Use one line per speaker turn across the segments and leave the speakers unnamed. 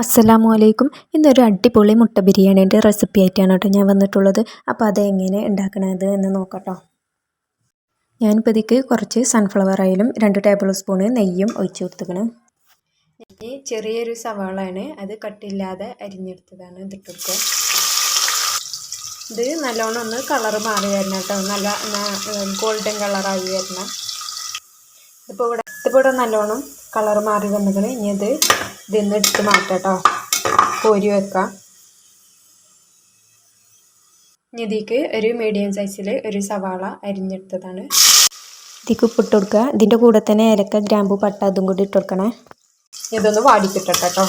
അസ്സലാമു അലൈക്കും ഇന്നൊരു അടിപൊളി മുട്ട ബിരിയാണീന്റെ റെസിപ്പി ആയിട്ടാണ് കേട്ടോ ഞാൻ വന്നിട്ടുള്ളത്. അപ്പോൾ അതെങ്ങനെ ഉണ്ടാക്കണത് എന്ന് നോക്കട്ടോ. ഞാനിപ്പോൾ ഇതിക്ക് കുറച്ച് സൺഫ്ലവർ ഓയിലും രണ്ട് ടേബിൾ സ്പൂൺ നെയ്യും ഒഴിച്ച് കൊടുത്തുക്കണം ഈ ചെറിയൊരു സവാളയാണ് അത് കട്ടില്ലാതെ അരിഞ്ഞെടുത്തതാണ് ഇതിട്ട് കൊടുക്കുക. ഇത് നല്ലോണം ഒന്ന് കളർ മാറി വരണം കേട്ടോ. നല്ല ഗോൾഡൻ കളറായി വരണം. ഇപ്പോൾ ഇവിടെ ഇതിപ്പോൾ ഇവിടെ നല്ലോണം കളർ മാറി വന്നത് ഇനി ഇത് ഇതിൽ നിന്ന് എടുത്ത് മാറ്റാം കേട്ടോ കോരി വെക്കാം. ഇതിക്ക് ഒരു മീഡിയം സൈസിൽ ഒരു സവാള അരിഞ്ഞെടുത്തതാണ്. ഇതിക്ക് ഉപ്പിട്ട് കൊടുക്കുക. ഇതിന്റെ കൂടെ തന്നെ ഏലക്ക ഗ്രാമ്പു പട്ട അതും കൂടി ഇട്ട് കൊടുക്കണേ. ഇതൊന്ന് വാടിക്കിട്ടെ കേട്ടോ.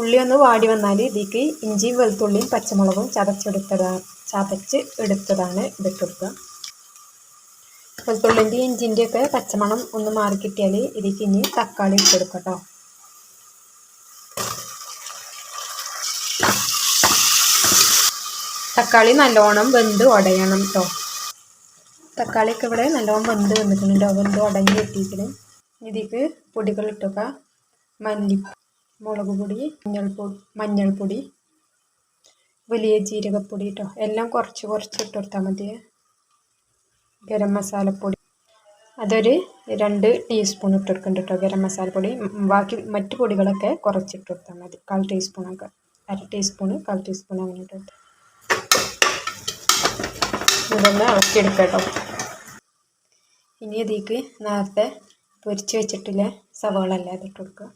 ഉള്ളി ഒന്ന് വാടി വന്നാൽ ഇതിക്ക് ഇഞ്ചിയും വെളുത്തുള്ളിയും പച്ചമുളകും ചതച്ചെടുത്തതാണ് ചതച്ച് എടുത്തതാണ് ഇതിട്ട് കൊടുക്കുക. വെളുത്തുള്ളിന്റെ ഇഞ്ചിന്റെ ഒക്കെ പച്ചമണം ഒന്ന് മാറി കിട്ടിയാൽ ഇതിലേക്ക് ഇനി തക്കാളി ഇട്ട് കേട്ടോ. തക്കാളി നല്ലോണം വെന്ത് ഉടയണം കേട്ടോ. തക്കാളിയൊക്കെ ഇവിടെ നല്ലോണം വെന്ത് വന്നിട്ടുണ്ടോ വെന്ത് ഉടഞ്ഞ് കിട്ടിയിട്ടുണ്ട്. ഇതിക്ക് പൊടികൾ ഇട്ടുക മല്ലി മുളക് പൊടി മഞ്ഞൾപ്പൊടി മഞ്ഞൾപ്പൊടി വലിയ ജീരകപ്പൊടി കേട്ടോ. എല്ലാം കുറച്ച് കുറച്ച് ഇട്ട് കൊടുത്താൽ മതി ഗരം മസാലപ്പൊടി. അതൊരു രണ്ട് ടീസ്പൂൺ ഇട്ട് കൊടുക്കുന്നുണ്ട് കേട്ടോ ഗരം മസാലപ്പൊടി. ബാക്കി മറ്റു പൊടികളൊക്കെ കുറച്ചിട്ട് കൊടുത്താൽ മതി. കാൽ ടീസ്പൂണൊക്കെ അര ടീസ്പൂണ് കാൽ ടീസ്പൂൺ അങ്ങനെ ഇട്ടിട്ട് ഇതൊന്ന് ഇളക്കിയെടുക്കാം കേട്ടോ ഇനി ഇതിലേക്ക് നേരത്തെ പൊരിച്ച് വെച്ചിട്ടില്ല സവാള അല്ല അതിട്ട് കൊടുക്കുക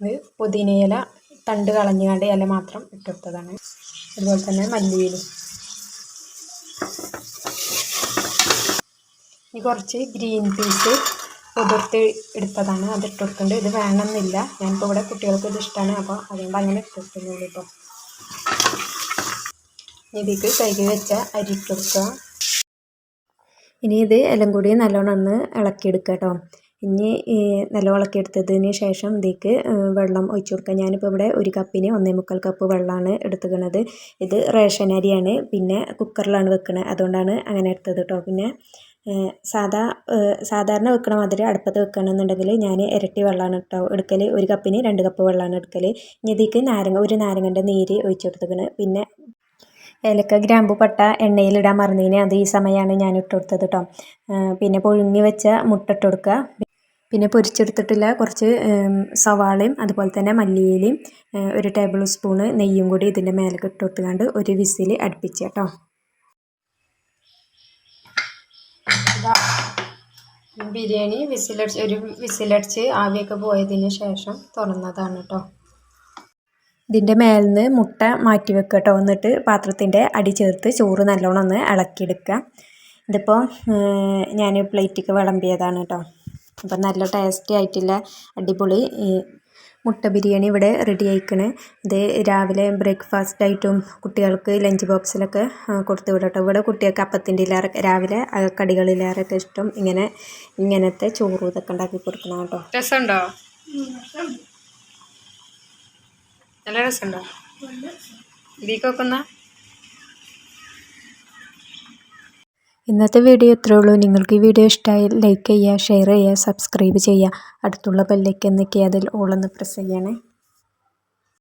ഇത് പുതിനയില തണ്ട് കളഞ്ഞാണ്ട് ഇല മാത്രം ഇട്ടെടുത്തതാണ് അതുപോലെ തന്നെ മല്ലിയിലും. കുറച്ച് ഗ്രീൻ പീസ് കുതിർത്ത് എടുത്തതാണ്. അത് ഇട്ട് ഇത് വേണമെന്നില്ല. ഞാനിപ്പോൾ ഇവിടെ കുട്ടികൾക്ക് ഇത് ഇഷ്ടമാണ് അപ്പോൾ അതുകൊണ്ട് അങ്ങനെ ഇട്ട് കൊടുക്കുന്നുള്ളൂ കേട്ടോ ഇതിക്ക് കഴുകി വെച്ച അരി ഇട്ട് ഇനി ഇത് എല്ലാം കൂടി നല്ലോണം ഒന്ന് ഇളക്കിയെടുക്കുക കേട്ടോ ഇനി നല്ലോണം ഇളക്കിയെടുത്തതിന് ശേഷം ഇതിക്ക് വെള്ളം ഒഴിച്ചു കൊടുക്കുക. ഞാനിപ്പോൾ ഇവിടെ ഒരു കപ്പിന് ഒന്നേ മുക്കാൽ കപ്പ് വെള്ളമാണ് എടുത്തുക്കണത് ഇത് റേഷൻ അരിയാണ്. പിന്നെ കുക്കറിലാണ് വെക്കുന്നത് അതുകൊണ്ടാണ് അങ്ങനെ എടുത്തത് കേട്ടോ പിന്നെ സാധാ സാധാരണ വെക്കണ മാതിരി അടുപ്പത്ത് വെക്കണമെന്നുണ്ടെങ്കിൽ ഞാൻ ഇരട്ടി വെള്ളമാണ് കേട്ടോ എടുക്കൽ ഒരു കപ്പിന് രണ്ട് കപ്പ് വെള്ളമാണ് എടുക്കൽ ഇനി ഇതിലേക്ക് നാരങ്ങ ഒരു നാരങ്ങന്റെ നീര് ഒഴിച്ചു കൊടുത്തേക്കണ് പിന്നെ ഏലക്ക ഗ്രാമ്പു പട്ട എണ്ണയിലിടാൻ മറന്നതിന് അത് ഈ സമയമാണ് ഞാൻ ഇട്ട് കൊടുത്തത് കേട്ടോ പിന്നെ പുഴുങ്ങി വെച്ച മുട്ട ഇട്ട് കൊടുക്കുക. പിന്നെ പൊരിച്ചെടുത്തിട്ടുള്ള കുറച്ച് സവാളയും അതുപോലെ തന്നെ മല്ലിയിലയും ഒരു ടേബിൾ സ്പൂണ് നെയ്യും കൂടി ഇതിന്റെ മേലേക്ക് ഇട്ട് കൊടുത്തുകൊണ്ട് ഒരു വിസിൽ അടുപ്പിച്ച് കേട്ടോ ബിരിയാണി വിസിലടിച്ച് ഒരു വിസിലടിച്ച് ആവിയൊക്കെ പോയതിന് ശേഷം തുറന്നതാണ് കേട്ടോ ഇതിന്റെ മേലിൽ നിന്ന് മുട്ട മാറ്റി വെക്കുക കേട്ടോ എന്നിട്ട് പാത്രത്തിന്റെ അടി ചേർത്ത് ചോറ് നല്ലോണം ഒന്ന് ഇളക്കിയെടുക്കുക ഇതിപ്പോൾ ഞാൻ പ്ലേറ്റിക്ക് വിളമ്പിയതാണ് കേട്ടോ അപ്പം നല്ല ടേസ്റ്റി ആയിട്ടുള്ള അടിപൊളി മുട്ട ബിരിയാണി ഇവിടെ റെഡി ആയിക്കണ്. ഇത് രാവിലെ ബ്രേക്ക്ഫാസ്റ്റ് ആയിട്ടും കുട്ടികൾക്ക് ലഞ്ച് ബോക്സിലൊക്കെ കൊടുത്തു വിടട്ടോ. ഇവിടെ കുട്ടികൾക്ക് അപ്പത്തിന്റെ ഇല്ലാറെ രാവിലെ കടികളിലേറൊക്കെ ഇഷ്ടം. ഇങ്ങനെ ഇങ്ങനത്തെ ചോറ് ഇതൊക്കെ ഉണ്ടാക്കി കൊടുക്കണം കേട്ടോ. രസമുണ്ടോ? നല്ല രസമുണ്ടോ? ഇതിക്കൊക്കെ ഇന്നത്തെ വീഡിയോ ഇത്രേ ഉള്ളൂ. നിങ്ങൾക്ക് ഈ വീഡിയോ ഇഷ്ടമായി ലൈക്ക് ചെയ്യുക ഷെയർ ചെയ്യുക സബ്സ്ക്രൈബ് ചെയ്യുക. അടുത്തുള്ള ബെല്ലേക്ക് എന്നൊക്കെ അതിൽ ഓളൊന്ന് പ്രസ് ചെയ്യണേ.